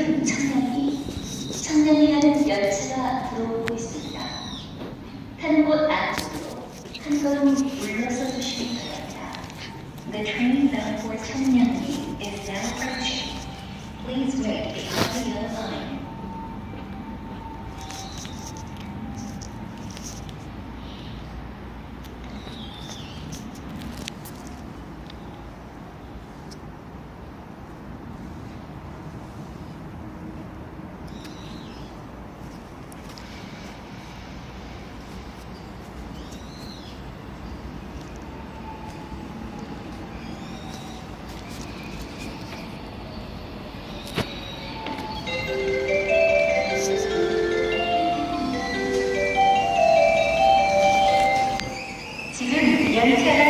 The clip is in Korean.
붉은 천장이 천장이라는 열차가 들어오고 있습니다. 타는 곳 안쪽으로 한 걸음 물러서 주시기 바랍니다. The train bound for Cheongnyeonggi is now approaching. Please wait behind the yellow line. 지금 열차가